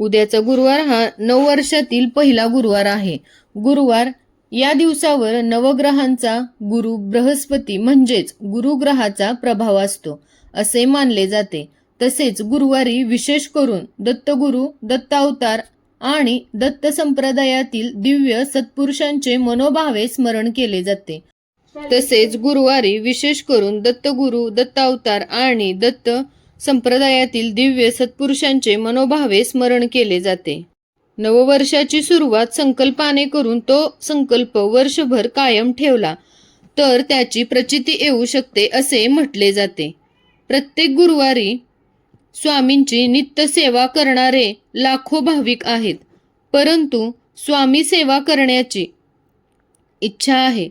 उद्याचा गुरुवार हा नऊ वर्षातील पहिला गुरुवार आहे. गुरुवार या दिवसावर नवग्रहांचा गुरु बृहस्पती म्हणजेच गुरुग्रहाचा प्रभाव असतो असे मानले जाते. तसेच गुरुवारी विशेष करून दत्तगुरु दत्तावतार आणि दत्त संप्रदायातील दिव्य सत्पुरुषांचे मनोभावे स्मरण केले जाते. तसेच गुरुवारी विशेष करून दत्तगुरु दत्तावतार आणि दत्त संप्रदायातील दिव्य सत्पुरुषांचे मनोभावे स्मरण केले जाते. नववर्षाची सुरुवात संकल्पाने करून तो संकल्प वर्षभर कायम ठेवला तर त्याची प्रचिती येऊ शकते असे म्हटले जाते. प्रत्येक गुरुवारी स्वामींची नित्य सेवा करणारे लाखो भाविक आहेत परंतु स्वामी सेवा करण्याची इच्छा आहे.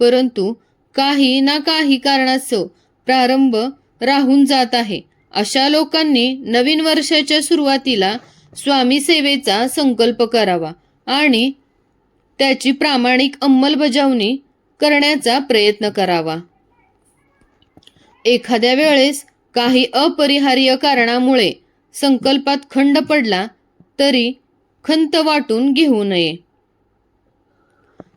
परंतु काही ना काही कारणास्तव प्रारंभ राहून जात आहे. अशा लोकांनी नवीन वर्षाच्या सुरुवातीला स्वामी सेवेचा संकल्प करावा आणि त्याची प्रामाणिक अंमलबजावणी करण्याचा प्रयत्न करावा. एखाद्या वेळेस काही अपरिहार्य कारणामुळे संकल्पात खंड पडला तरी खंत वाटून घेऊ नये.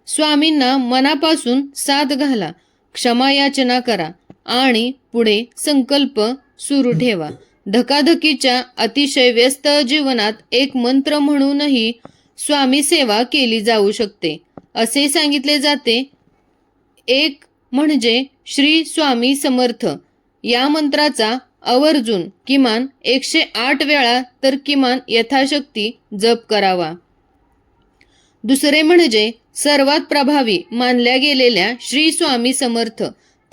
स्वामींना मनापासून साथ घाला क्षमा याचना करा आणि पुढे संकल्प सुरू ठेवा. धकाधकीच्या अतिशय व्यस्त जीवनात एक मंत्र म्हणूनही स्वामी सेवा केली जाऊ शकते. असे सांगितले जाते एक म्हणजे श्री स्वामी समर्थ. या मंत्राचा आवर्जून किमान एकशे आठ वेळा तर किमान यथाशक्ती जप करावा. दुसरे म्हणजे सर्वात प्रभावी मानल्या गेलेल्या श्री स्वामी समर्थ.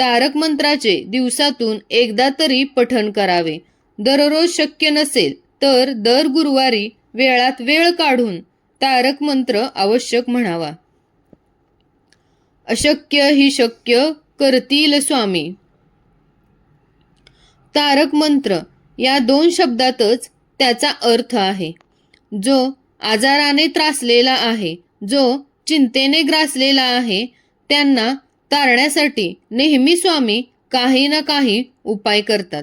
तारक मंत्राचे दिवसातून एकदा तरी पठण करावे. दररोज शक्य नसेल तर दर गुरुवारी वेळात वेळ काढून तारक मंत्र आवश्यक म्हणावा. अशक्य ही शक्य करतील स्वामी. तारक मंत्र या दोन शब्दातच त्याचा अर्थ आहे. जो आजाराने त्रासलेला आहे जो चिंतेने ग्रासलेला आहे त्यांना तारण्यासाठी नेहमी स्वामी काही ना काही उपाय करतात.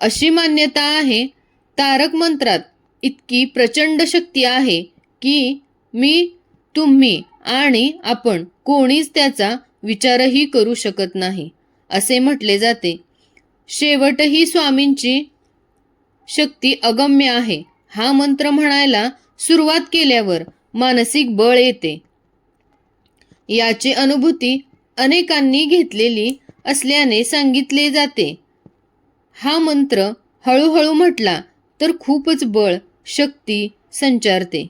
अशी मान्यता आहे तारक मंत्रात इतकी प्रचंड शक्ती आहे की मी तुम्ही आणि आपण कोणीच त्याचा विचारही करू शकत नाही असे म्हटले जाते. शेवटही स्वामींची शक्ती अगम्य आहे. हा मंत्र म्हणायला सुरुवात केल्यावर मानसिक बळ येते. याची अनुभूती अनेकांनी घेतलेली असल्याने सांगितले जाते. हा मंत्र हळूहळू म्हटला तर खूपच बळ शक्ती संचारते.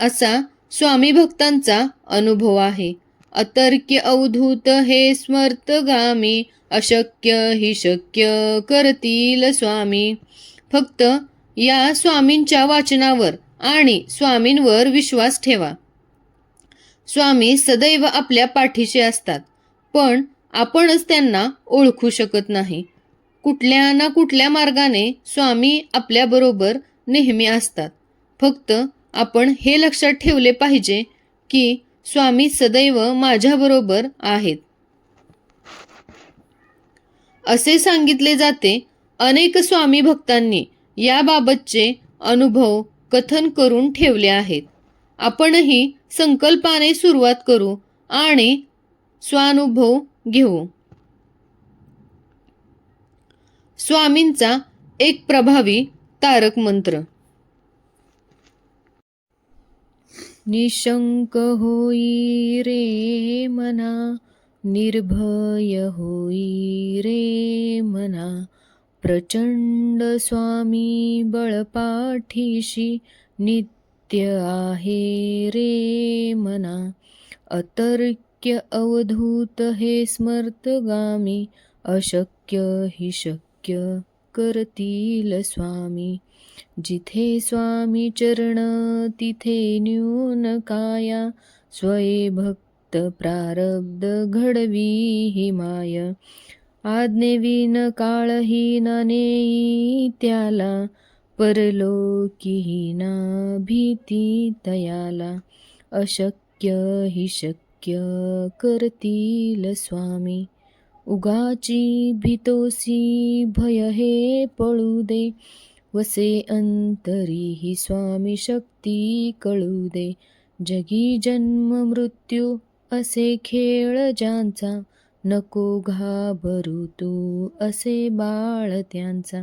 असा स्वामी भक्तांचा अनुभव आहे. अतर्क्य अवधूत हे स्मर्तगामी अशक्य ही शक्य करतील स्वामी. फक्त या स्वामींच्या वाचनावर आणि स्वामींवर विश्वास ठेवा. स्वामी सदैव आपल्या पाठीशी असतात. पण आपणच त्यांना ओळखू शकत नाही. कुठल्या ना कुठल्या मार्गाने स्वामी आपल्याबरोबर नेहमी असतात. फक्त आपण हे लक्षात ठेवले पाहिजे की स्वामी सदैव माझ्याबरोबर आहेत. असे सांगितले जाते अनेक स्वामी भक्तांनी याबाबतचे अनुभव कथन करून ठेवले आहेत. आपणही संकल्पाने सुरुवात करू आणि स्वानुभव घेऊ. स्वामींचा एक प्रभावी तारक मंत्र. निशंक होई रे मना निर्भय होई रे मना प्रचंड स्वामी बळपाठीशी नित्य आहे रे मना. अतर्क्य अवधूत हे स्मर्तगामी. अशक्य हि शक्य करतील स्वामी. जिथे स्वामी चरण तिथे न्यून काया. स्वये भक्त प्रारब्ध घडवी हि माय. आज्ञेविन काळहीन नेई त्याला. परलोकी ना भीती तयाला अशक्य हि शक्य करतील स्वामी। उगाची भीतोसी भय हे पळू दे वसे अंतरी ही स्वामी शक्ती कळू दे। जगी जन्म मृत्यू असे खेळ ज्यांचा नको घाबरू तू असे बाळ त्यांचा।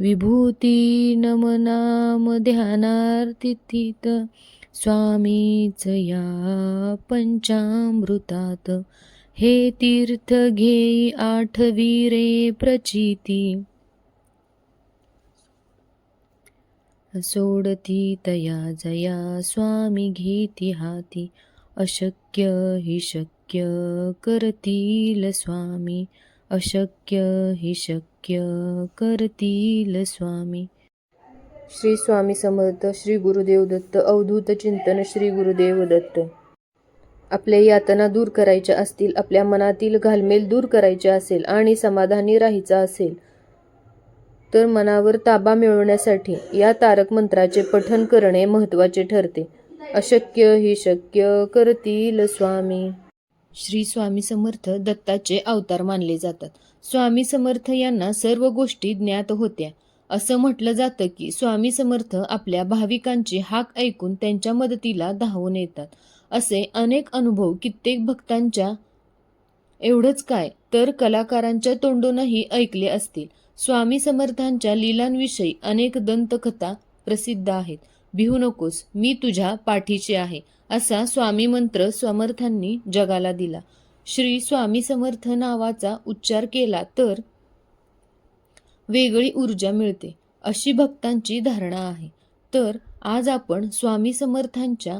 विभूती नमनाम ध्यानार्थित स्वामीच या पंचामृतात. हे तीर्थ घेई आठवी रे प्रचिती. सोडती तया जया स्वामी घेती हाती. अशक्य हि शक्य करतील स्वामी. अशक्य हि शक्य शक्य करतील स्वामी. श्री स्वामी समर्थ श्री गुरुदेव दत्त अवधूत चिंतन श्री गुरुदेव दत्त. आपल्या यातना दूर करायच्या असतील आपल्या मनातील घालमेल दूर करायचे असेल आणि समाधानी राहायचं असेल तर मनावर ताबा मिळवण्यासाठी या तारक मंत्राचे पठन करणे महत्त्वाचे ठरते. अशक्य ही शक्य करतील स्वामी. श्री स्वामी समर्थ दत्ताचे अवतार मानले जातात. स्वामी समर्थ यांना सर्व गोष्टी ज्ञात होत्या. असं म्हटलं जातं की स्वामी समर्थ आपल्या भाविकांची हाक ऐकून त्यांच्या मदतीला धावून येतात. असे अनेक अनुभव कित्येक भक्तांच्या एवढंच काय तर कलाकारांच्या तोंडूनही ऐकले असतील. स्वामी समर्थांच्या लीलांविषयी अनेक दंतकथा प्रसिद्ध आहेत. भिवू नकोस मी तुझ्या पाठीचे आहे असा स्वामी मंत्र समर्थांनी जगाला दिला. श्री स्वामी समर्थ नावाचा उच्चार केला तर वेगळी ऊर्जा मिळते अशी भक्तांची धारणा आहे. तर आज आपण स्वामी समर्थांच्या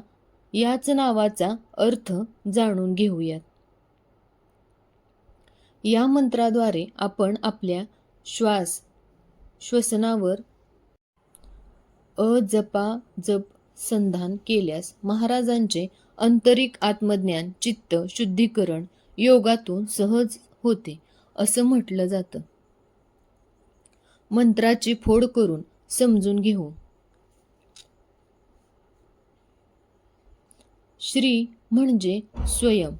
याच नावाचा अर्थ जाणून घेऊयात. या मंत्राद्वारे आपण आपल्या श्वास श्वसनावर अजपा जप संधान केल्यास महाराजांचे आंतरिक आत्मज्ञान चित्त शुद्धीकरण योगातून सहज होते असं म्हटलं जातं. मंत्राची फोड करून समजून घेऊ. श्री म्हणजे स्वयं.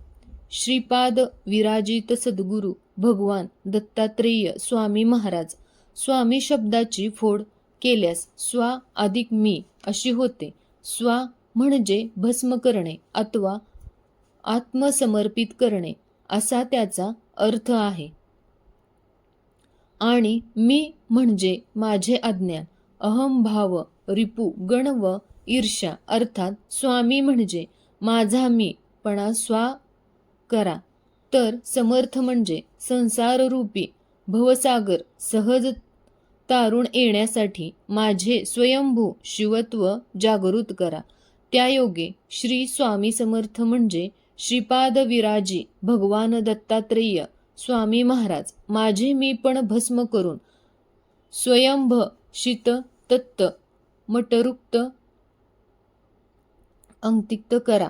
श्रीपाद विराजित सद्गुरू भगवान दत्तात्रेय स्वामी महाराज. स्वामी शब्दाची फोड केल्यास स्वा अधिक मी अशी होते. स्वा म्हणजे भस्म करणे अथवा आत्मसमर्पित करणे असा त्याचा अर्थ आहे. आणि मी म्हणजे माझे अज्ञान अहंभाव रिपू गण व ईर्ष्या अर्थात स्वामी म्हणजे माझा मी पणा स्वा करा. तर समर्थ म्हणजे संसाररूपी भवसागर सहज तारून येण्यासाठी माझे स्वयंभू शिवत्व जागृत करा. त्यायोगे श्री स्वामी समर्थ म्हणजे श्रीपाद विराजी भगवान दत्तात्रेय स्वामी महाराज. माझे मी पण भस्म करून स्वयंभ शीत तत्त मटरुक्त अंकित करा.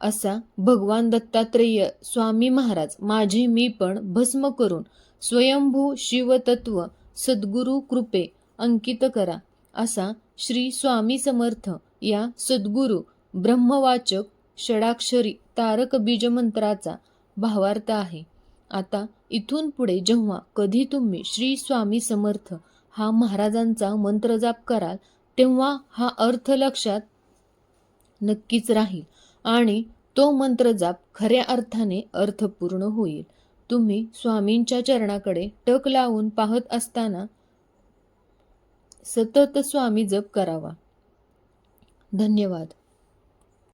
असा भगवान दत्तात्रेय स्वामी महाराज. माझे मी पण भस्म करून स्वयंभू शिवतत्व सद्गुरु कृपे अंकित करा. असा श्री स्वामी समर्थ या सद्गुरु ब्रह्मवाचक षडाक्षरी तारक बीजमंत्राचा भावार्थ आहे. आता इथून पुढे जेव्हा कधी तुम्ही श्री स्वामी समर्थ हा महाराजांचा मंत्रजाप कराल तेव्हा हा अर्थ लक्षात नक्कीच राहील आणि तो मंत्रजाप खऱ्या अर्थाने अर्थपूर्ण होईल. तुम्ही स्वामींच्या चरणाकडे टक लावून पाहत असताना सतत स्वामी जप करावा. धन्यवाद.